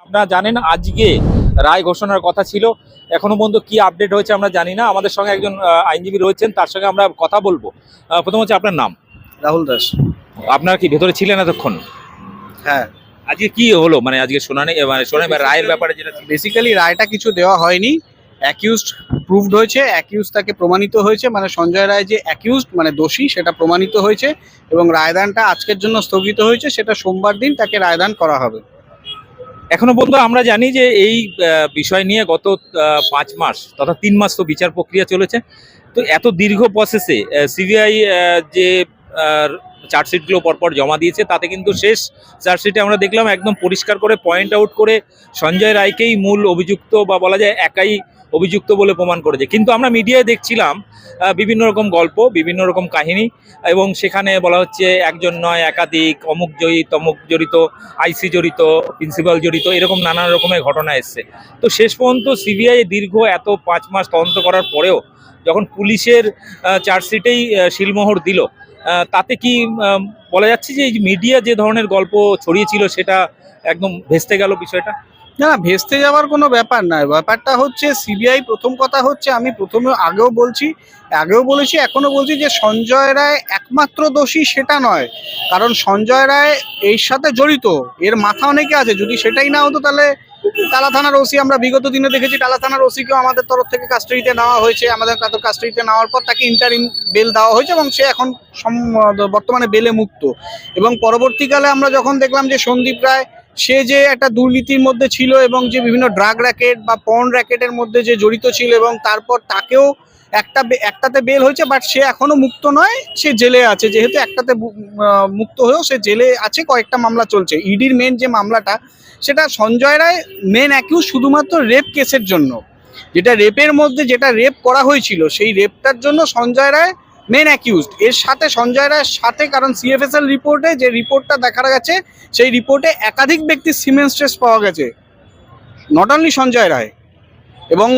আপনারা জানেন আজকে রায় ঘোষণার কথা ছিল। এখনও পর্যন্ত কি আপডেট হয়েছে আমরা জানি না। আমাদের সঙ্গে একজন আইনজীবী রয়েছেন তার সঙ্গে আমরা কথা বলব। প্রথম হচ্ছে আপনার নাম। রাহুল দাস। আপনারা কি ভেতরে ছিলেন এতক্ষণ? হ্যাঁ। আজকে কি হলো? মানে আজকে শুনানি মানে শুনানি রায়ের ব্যাপারে যেটা? বেসিক্যালি রায়টা কিছু দেওয়া হয়নি। অ্যাকিউজড প্রুভড হয়েছে অ্যাকিউজ তাকে প্রমাণিত হয়েছে। মানে সঞ্জয় রায় যে অ্যাকিউজড মানে দোষী সেটা প্রমাণিত হয়েছে এবং রায়দানটা আজকের জন্য স্থগিত হয়েছে। সেটা সোমবার দিন তাকে রায়দান করা হবে। এখনও পর্যন্ত আমরা জানি যে এই বিষয় নিয়ে গত পাঁচ মাস তথা তিন মাস তো বিচার প্রক্রিয়া চলেছে। তো এত দীর্ঘ প্রসেসে সিবিআই যে চার্জশিটগুলো পরপর জমা দিয়েছে, তাতে কিন্তু শেষ চার্জশিটে আমরা দেখলাম একদম পরিষ্কার করে পয়েন্ট আউট করে সঞ্জয় রায়কেই মূল অভিযুক্ত বা বলা যায় একাই অভিযুক্ত বলে প্রমাণ করেছে। কিন্তু আমরা মিডিয়ায় দেখছিলাম বিভিন্ন রকম গল্প, বিভিন্ন রকম কাহিনী এবং সেখানে বলা হচ্ছে একজন নয়, একাধিক, অমুক জয়ী তমুক জড়িত, আইসি জড়িত, প্রিন্সিপাল জড়িত, এরকম নানান রকমের ঘটনা এসছে। তো শেষ পর্যন্ত সিবিআই দীর্ঘ এত পাঁচ মাস তদন্ত করার পরেও যখন পুলিশের চার্জশিটেই শিলমোহর দিল তাতে কি বলা যাচ্ছে যে মিডিয়া যে ধরনের গল্প ছড়িয়েছিল সেটা একদম ভেস্তে গেল বিষয়টা? না না, ভেস্তে যাওয়ার কোনো ব্যাপার নয় ব্যাপারটা হচ্ছে সিবিআই প্রথম কথা হচ্ছে, আমি প্রথমে আগেও বলছি, আগেও বলেছি, এখনও বলছি যে সঞ্জয় রায় একমাত্র দোষী সেটা নয়। কারণ সঞ্জয় রায় এর সাথে জড়িত, এর মাথা অনেকে আছে। যদি সেটাই না হতো তাহলে টালা থানার ওসি আমরা বিগত দিনে দেখেছি, টালা থানার ওসিকেও আমাদের তরফ থেকে কাস্টাডিতে নেওয়া হয়েছে। আমাদের কাস্টাডিতে নেওয়ার পর তাকে ইন্টারিম বেল দেওয়া হয়েছে এবং সে এখন বর্তমানে বেলে মুক্ত। এবং পরবর্তীকালে আমরা যখন দেখলাম যে সন্দীপ রায় সে যে একটা দুর্নীতির মধ্যে ছিল এবং যে বিভিন্ন ড্রাগ র্যাকেট বা পর্ন র্যাকেটের মধ্যে যে জড়িত ছিল এবং তারপর তাকেও একটা একটাতে বেল হয়েছে বাট সে এখনও মুক্ত নয়, সে জেলে আছে। যেহেতু একটাতে মুক্ত হয়েও সে জেলে আছে, কয়েকটা মামলা চলছে। ইডির মেন যে মামলাটা, সেটা সঞ্জয় রায় মেন অ্যাকিউজ শুধুমাত্র রেপ কেসের জন্য। যেটা রেপের মধ্যে যেটা রেপ করা হয়েছিল, সেই রেপটার জন্য সঞ্জয় রায় মেন অ্যাকিউজড এর সাথে সঞ্জয় রায়ের সাথে কারণ সিএফএসএল রিপোর্টে যে রিপোর্টটা দেখা গেছে, সেই রিপোর্টে একাধিক ব্যক্তির সিমেন্স ট্রেস পাওয়া গেছে। নট অনলি সঞ্জয় রায়, এবং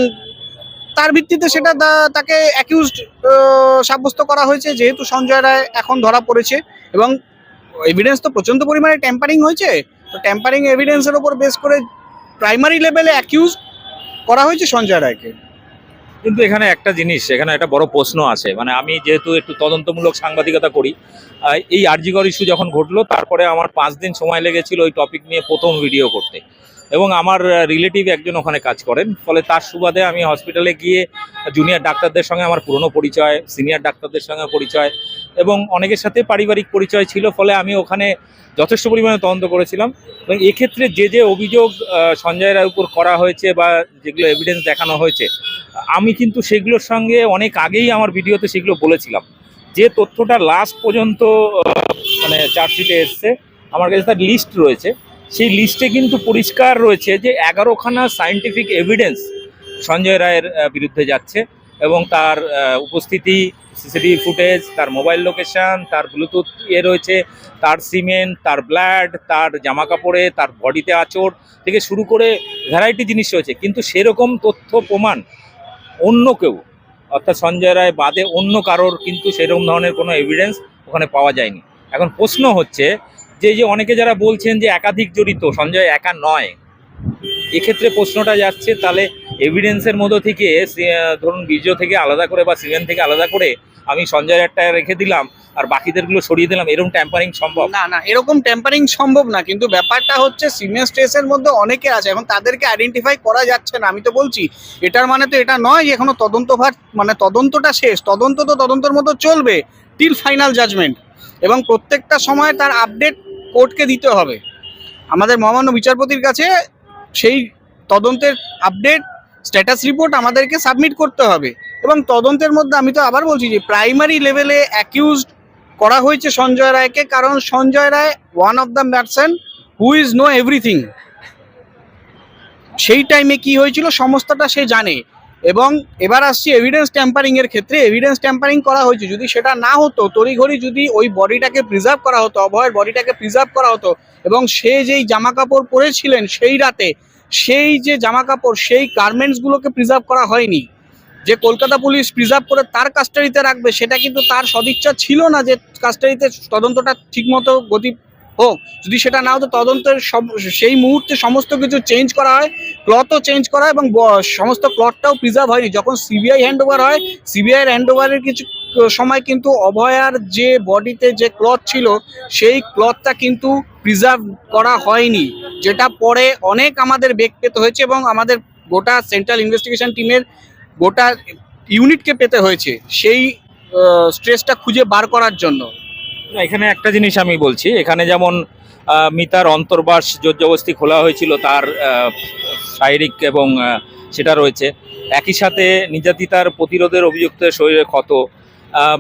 তার ভিত্তিতে সেটা তাকে অ্যাকিউজড সাব্যস্ত করা হয়েছে, যেহেতু সঞ্জয় রায় এখন ধরা পড়েছে, এবং এভিডেন্স তো প্রচণ্ড পরিমাণে ট্যাম্পারিং হয়েছে। তো ট্যাম্পারিং এভিডেন্সের ওপর বেস করে প্রাইমারি লেভেলে অ্যাকিউজ করা হয়েছে সঞ্জয় রায়কে। কিন্তু এখানে একটা জিনিস, এখানে একটা বড় প্রশ্ন আছে। মানে আমি যেহেতু একটু তদন্তমূলক সাংবাদিকতা করি এই আরজিগর ইস্যু যখন ঘটলো, তারপরে আমার পাঁচ দিন সময় লেগেছিল ওই টপিক নিয়ে প্রথম ভিডিও করতে। এবং আমার রিলেটিভ একজন ওখানে কাজ করেন, ফলে তার সুবাদে আমি হসপিটালে গিয়ে জুনিয়র ডাক্তারদের সঙ্গে আমার পুরনো পরিচয় সিনিয়র ডাক্তারদের সঙ্গে পরিচয়, এবং অনেকের সাথে পারিবারিক পরিচয় ছিল, ফলে আমি ওখানে যথেষ্ট পরিমাণে তদন্ত করেছিলাম। এবং এক্ষেত্রে যে যে অভিযোগ সঞ্জয় রায়ের উপর করা হয়েছে বা যেগুলো এভিডেন্স দেখানো হয়েছে আমি কিন্তু সেগুলোর সঙ্গে অনেক আগেই আমার ভিডিওতে সেগুলো বলেছিলাম। যে তথ্যটা লাস্ট পর্যন্ত মানে চার্জশিটে এসছে, আমার কাছে তার লিস্ট রয়েছে। সেই লিস্টে কিন্তু পরিষ্কার রয়েছে যে এগারোখানা সায়েন্টিফিক এভিডেন্স সঞ্জয় রায়ের বিরুদ্ধে যাচ্ছে এবং তার উপস্থিতি সিসিটিভি ফুটেজ তার মোবাইল লোকেশন তার ব্লুটুথ ইয়ে রয়েছে, তার সিমেন্ট তার ব্লাড তার জামা কাপড়ে তার বডিতে আঁচড় থেকে শুরু করে ভ্যারাইটি জিনিস রয়েছে। কিন্তু সেরকম তথ্য প্রমাণ অন্য কেউ, অর্থাৎ সঞ্জয় রায় বাদে অন্য কারোর কিন্তু সেরকম ধরনের কোনো এভিডেন্স ওখানে পাওয়া যায়নি। এখন প্রশ্ন হচ্ছে যে যে অনেকে যারা বলছেন যে একাধিক জড়িত, সঞ্জয় একা নয়, এক্ষেত্রে প্রশ্নটা যাচ্ছে, তাহলে এভিডেন্সের মধ্য থেকে ধরুন বীর্য থেকে আলাদা করে বা সিমেন্ট থেকে আলাদা করে আমি সঞ্জয় রায়টা রেখে দিলাম আর বাকিদেরগুলো সরিয়ে দিলাম, এরকম ট্যাম্পারিং সম্ভব? না না, এরকম টেম্পারিং সম্ভব না, কিন্তু ব্যাপারটা হচ্ছে সিনিয়র স্ট্রেসের মধ্যে অনেকে আছে, এখন তাদেরকে আইডেন্টিফাই করা যাচ্ছে না। আমি তো বলছি, এটার মানে তো এটা নয় যে এখনও তদন্ত ভার মানে তদন্তটা শেষ। তদন্ত তো তদন্তের মতো চলবে টিল ফাইনাল জাজমেন্ট এবং প্রত্যেকটা সময় তার আপডেট কোর্টকে দিতে হবে। আমাদের মহামান্য বিচারপতির কাছে সেই তদন্তের আপডেট স্ট্যাটাস রিপোর্ট আমাদেরকে সাবমিট করতে হবে। এবং তদন্তের মধ্যে আমি তো আবার বলছি যে প্রাইমারি লেভেলে অ্যাকিউজড করা হয়েছে সঞ্জয় রায়কে, কারণ Sanjay Roy one of the person who is know everything সেই টাইমে কি হয়েছিল সমস্তটা সে জানে। এবং এবার আসছি এভিডেন্স ট্যাম্পারিং এর ক্ষেত্রে। এভিডেন্স ট্যাম্পারিং করা হয়েছে। যদি সেটা না হতো, তড়িঘড়ি যদি ওই বডিটাকে প্রিজার্ভ করা হতো, অভয়ের বডিটাকে প্রিজার্ভ করা হতো, এবং সে যেই জামা কাপড় পরেছিলেন সেই রাতে সেই যে জামা কাপড় সেই গার্মেন্টসগুলোকে প্রিজার্ভ করা হয়নি, যে কলকাতা পুলিশ প্রিজার্ভ করে তার কাস্টাডিতে রাখবে, সেটা কিন্তু তার সদিচ্ছা ছিল না যে কাস্টাডিতে তদন্তটা ঠিকমতো গতি হোক। যদি সেটা না হতো, তদন্তের সব সেই মুহূর্তে সমস্ত কিছু চেঞ্জ করা হয় ক্লথও চেঞ্জ করা হয় এবং সমস্ত ক্লথটাও প্রিজার্ভ হয়নি। যখন সিবিআই হ্যান্ড হয় সিবিআই হ্যান্ড কিছু সময় কিন্তু অভয়ার যে বডিতে যে ক্লথ ছিল, সেই ক্লথটা কিন্তু প্রিজার্ভ করা হয়নি। যেটা পরে অনেক আমাদের বেগ পেতে হয়েছে এবং আমাদের গোটা সেন্ট্রাল ইনভেস্টিগেশন টিমের গোটা ইউনিটকে পেতে হয়েছে সেই স্ট্রেসটা খুঁজে বার করার জন্য। এখানে একটা জিনিস আমি বলছি, এখানে যেমন মিতার অন্তর্বাস জোরজবস্তি খোলা হয়েছিল, তার শারীরিক এবং সেটা রয়েছে। একই সাথে নির্যাতিতার প্রতিরোধের অভিযুক্তের শরীরে ক্ষত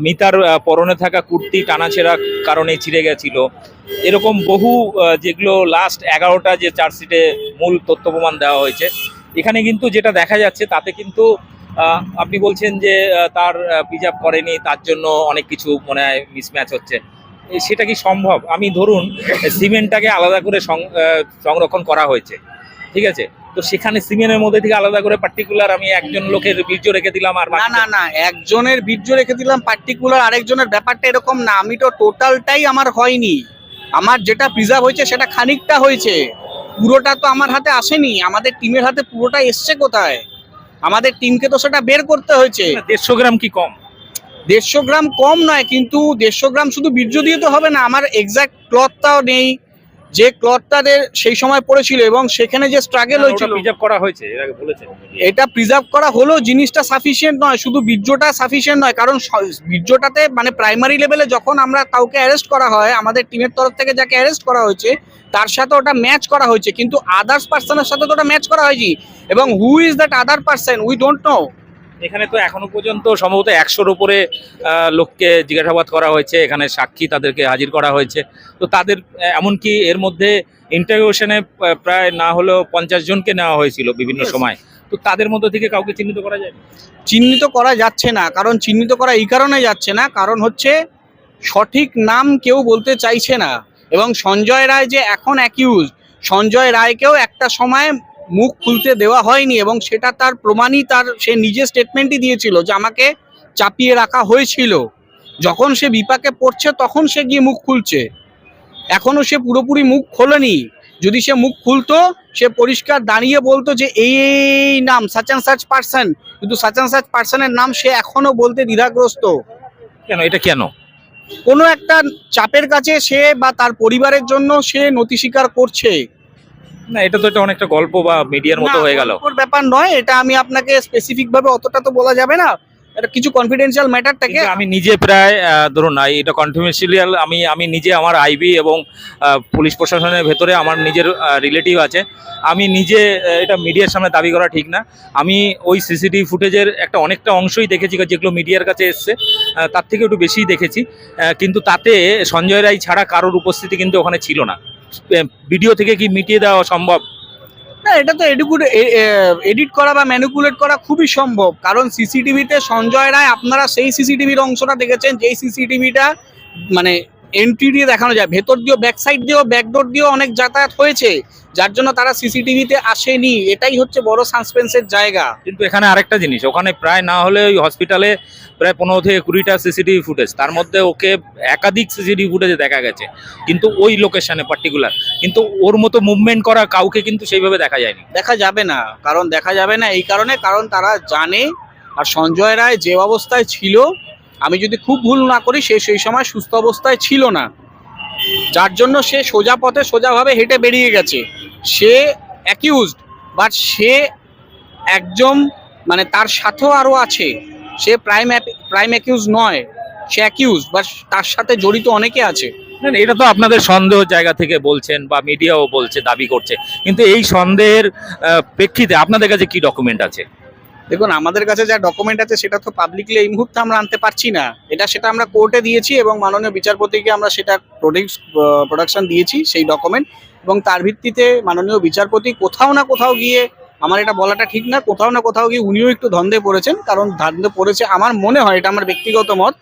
মিতার পরনে থাকা কুর্তি টানাছেঁড়া কারণে ছিঁড়ে গেছিল। এরকম বহু যেগুলো লাস্ট এগারোটা যে চার্জশিটে মূল তথ্য প্রমাণ দেওয়া হয়েছে, এখানে কিন্তু যেটা দেখা যাচ্ছে, তাতে কিন্তু আপনি বলছেন যে তার প্রিজার্ভ করেনি, তার জন্য অনেক কিছু মনে হয় মিসম্যাচ হচ্ছে। সেটা কি সম্ভব? আমি ধরুন, সিমেন্টটাকে আলাদা করে সংরক্ষণ করা হয়েছে। ঠিক আছে? তো সেখানে সিমেন্টের মধ্যে থেকে আলাদা করে পার্টিকুলার আমি একজন লোকের বীর্য রেখে দিলাম আর না না না একজনের বীর্য রেখে দিলাম পার্টিকুলার আরেকজনের ব্যাপারটা এরকম না আমি তো টোটালটাই আমার হয়নি। আমার যেটা প্রিজার্ভ হয়েছে সেটা খানিকটা হয়েছে। পুরোটা তো আমার হাতে আসেনি আমাদের টিমের হাতে পুরোটা এসছে কোথায়? আমাদের টিমকে তো সেটা বের করতে হয়েছে। দেড়শো গ্রাম কি কম? দেড়শো গ্রাম কম নয় কিন্তু দেড়শো গ্রাম শুধু বীর্য দিয়ে তো হবে না আমার এক্সাক্ট ক্লথটাও নেই যে ক্লথটাদের সেই সময় পড়েছিল এবং সেখানে যে স্ট্রাগেল হয়েছিল প্রিজার্ভ করা হয়েছে এটা প্রিজার্ভ করা হলেও জিনিসটা সাফিসিয়েন্ট নয় শুধু বীর্যটা সাফিসিয়েন্ট নয় কারণ বীর্যটাতে মানে প্রাইমারি লেভেলে যখন আমরা কাউকে অ্যারেস্ট করা হয় আমাদের টিমের তরফ থেকে যাকে অ্যারেস্ট করা হয়েছে তার সাথে ওটা ম্যাচ করা হয়েছে। কিন্তু আদার্স পার্সনের সাথে তো ওটা ম্যাচ করা হয়নি। এবং who is that other person we don't know এখানে তো এখনও পর্যন্ত সম্ভবত একশোর উপরে লোককে জিজ্ঞাসাবাদ করা হয়েছে এখানে সাক্ষী তাদেরকে হাজির করা হয়েছে। তো তাদের এমনকি এর মধ্যে ইন্টারভিউশনে প্রায় না হলেও পঞ্চাশ জনকে নেওয়া হয়েছিল বিভিন্ন সময়। তো তাদের মধ্যে থেকে কাউকে চিহ্নিত করা যায়? চিহ্নিত করা যাচ্ছে না কারণ চিহ্নিত করা এই কারণে যাচ্ছে না কারণ হচ্ছে সঠিক নাম কেউ বলতে চাইছে না। এবং সঞ্জয় রায় যে এখন অ্যাকিউজ সঞ্জয় রায়কেও একটা সময় মুখ খুলতে দেওয়া হয়নি এবং সেটা তার প্রমাণই তার সে নিজে স্টেটমেন্টই দিয়েছিল যে আমাকে চাপিয়ে রাখা হয়েছিল। যখন সে বিপাকে পড়ছে তখন সে গিয়ে মুখ খুলছে। এখনও সে পুরোপুরি মুখ খোলেনি। যদি সে মুখ খুলতো সে পরিষ্কার দাঁড়িয়ে বলতো যে এই এই নাম সাচ অ্যান্ড সাচ পার্সন কিন্তু সাচ অ্যান্ড সাচ পার্সনের নাম সে এখনও বলতে দ্বিধাগ্রস্ত। কেন? এটা কেন? কোনো একটা চাপের কাছে সে বা তার পরিবারের জন্য সে নথি স্বীকার করছে। না এটা তো এটা অনেকটা গল্প বা মিডিয়ার মতো হয়ে গেল। ব্যাপার নয় এটা আমি আপনাকে স্পেসিফিক ভাবে অতটা তো বলা যাবে না। এটা কিছু কনফিডেন্সিয়াল ম্যাটার থেকে। আমি নিজে প্রায় ধরুন না এটা কনফিডেন্সিয়াল আমি আমি নিজে আমার আইবি এবং পুলিশ প্রশাসনের ভেতরে আমার নিজের রিলেটিভ আছে। আমি নিজে এটা মিডিয়ার সামনে দাবি করা ঠিক না। আমি ওই সিসিটিভি ফুটেজের একটা অনেকটা অংশই দেখেছি যেগুলো মিডিয়ার কাছে এসছে তার থেকে একটু বেশিই দেখেছি। কিন্তু তাতে সঞ্জয় রায় ছাড়া কারোর উপস্থিতি কিন্তু ওখানে ছিল না। ভিডিও থেকে কি মিটিয়ে দেওয়া সম্ভব? না, এটা তো এডুকুট এডিট করা বা ম্যানিপুলেট করা খুবই সম্ভব। কারণ সিসিটিভিতে সঞ্জয় রায়, আপনারা সেই সিসিটিভির অংশটা দেখেছেন, যেই সিসিটিভিটা মানে এন্ট্রি দিয়ে দেখানো যায়। ভেতর দিয়েও ব্যাক সাইড দিয়েও ব্যাকডোর দিয়েও অনেক যাতায়াত হয়েছে। যার জন্য তারা সিসিটিভিতে আসেনি। এটাই হচ্ছে বড় সাসপেন্সের জায়গা। কিন্তু এখানে আরেকটা জিনিস ওখানে প্রায় না হলে ওই হসপিটালে প্রায় পনেরো থেকে কুড়িটা সিসিটিভি ফুটেজ তার মধ্যে ওকে একাধিক সিসিটিভি ফুটেজে দেখা গেছে কিন্তু ওই লোকেশনে পার্টিকুলার কিন্তু ওর মতো মুভমেন্ট করা কাউকে কিন্তু সেইভাবে দেখা যায়নি। দেখা যাবে না কারণ দেখা যাবে না এই কারণে কারণ তারা জানে আর সঞ্জয় রায় যে অবস্থায় ছিল আমি যদি খুব ভুল না করি সে সেই সময় সুস্থ অবস্থায় ছিল না। যার জন্য সে সোজা পথে সোজাভাবে হেঁটে বেরিয়ে গেছে। সে অ্যাকিউজড বাট সে একজন মানে তার সাথেও আরও আছে। সে প্রাইম প্রাইম অ্যাকিউজ নয়, সে অ্যাকিউজ বাট তার সাথে জড়িত অনেকে আছে। এটা তো আপনাদের সন্দেহ জায়গা থেকে বলছেন বা মিডিয়াও বলছে, দাবি করছে। কিন্তু এই সন্দেহের প্রেক্ষিতে আপনাদের কাছে কি ডকুমেন্ট আছে? দেখুন, আমাদের কাছে যা ডকুমেন্ট আছে সেটা তো পাবলিকলি এই মুহূর্তে আমরা আনতে পারছি না। এটা সেটা আমরা কোর্টে দিয়েছি এবং মাননীয় বিচারপতিকে আমরা সেটা প্রোডিউস প্রোডাকশন দিয়েছি সেই ডকুমেন্ট এবং তার ভিত্তিতে মাননীয় বিচারপতি কোথাও না কোথাও গিয়ে আমার এটা বলাটা ঠিক না, কোথাও না কোথাও গিয়ে উনিও একটু ধন্দে পড়েছেন, কারণ ধন্দে পড়েছে আমার মনে হয়, এটা আমার ব্যক্তিগত মত,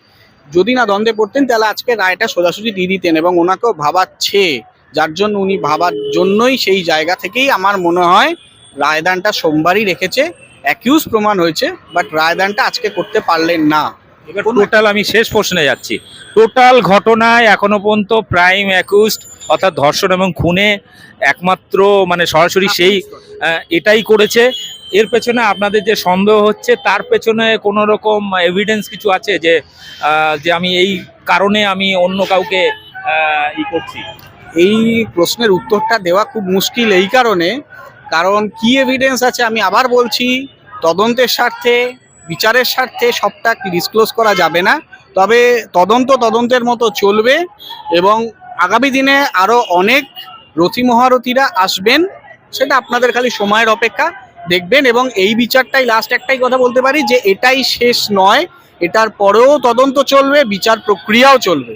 যদি না দ্বন্দ্বে পড়তেন তাহলে আজকে রায়টা সোজাসুজি দিয়ে দিতেন এবং ওনাকেও ভাবাচ্ছে, যার জন্য উনি ভাবার জন্যই সেই জায়গা থেকেই আমার মনে হয় রায়দানটা সোমবারই রেখেছে। অ্যাকিউজ প্রমাণ হয়েছে বাট রায়দানটা আজকে করতে পারলেন না। এবার টোটাল আমি শেষ প্রশ্নে যাচ্ছি। টোটাল ঘটনায় এখনও পর্যন্ত প্রাইম অ্যাকুস্ট অর্থাৎ ধর্ষণ এবং খুনে একমাত্র মানে সরাসরি সেই এটাই করেছে। এর পেছনে আপনাদের যে সন্দেহ হচ্ছে তার পেছনে কোনো রকম এভিডেন্স কিছু আছে যে যে আমি এই কারণে আমি অন্য কাউকে ই করছি? এই প্রশ্নের উত্তরটা দেওয়া খুব মুশকিল এই কারণে কারণ কি এভিডেন্স আছে আমি আবার বলছি, তদন্তের স্বার্থে, বিচারের স্বার্থে সবটা ডিসক্লোজ করা যাবে না। তবে তদন্ত তদন্তের মতো চলবে এবং আগামী দিনে আরও অনেক রথী মহারথীরা আসবেন, সেটা আপনাদের খালি সময়ের অপেক্ষা দেখবেন এবং এই বিচারটাই লাস্ট একটাই কথা বলতে পারি যে এটাই শেষ নয়, এটার পরেও তদন্ত চলবে, বিচার প্রক্রিয়াও চলবে।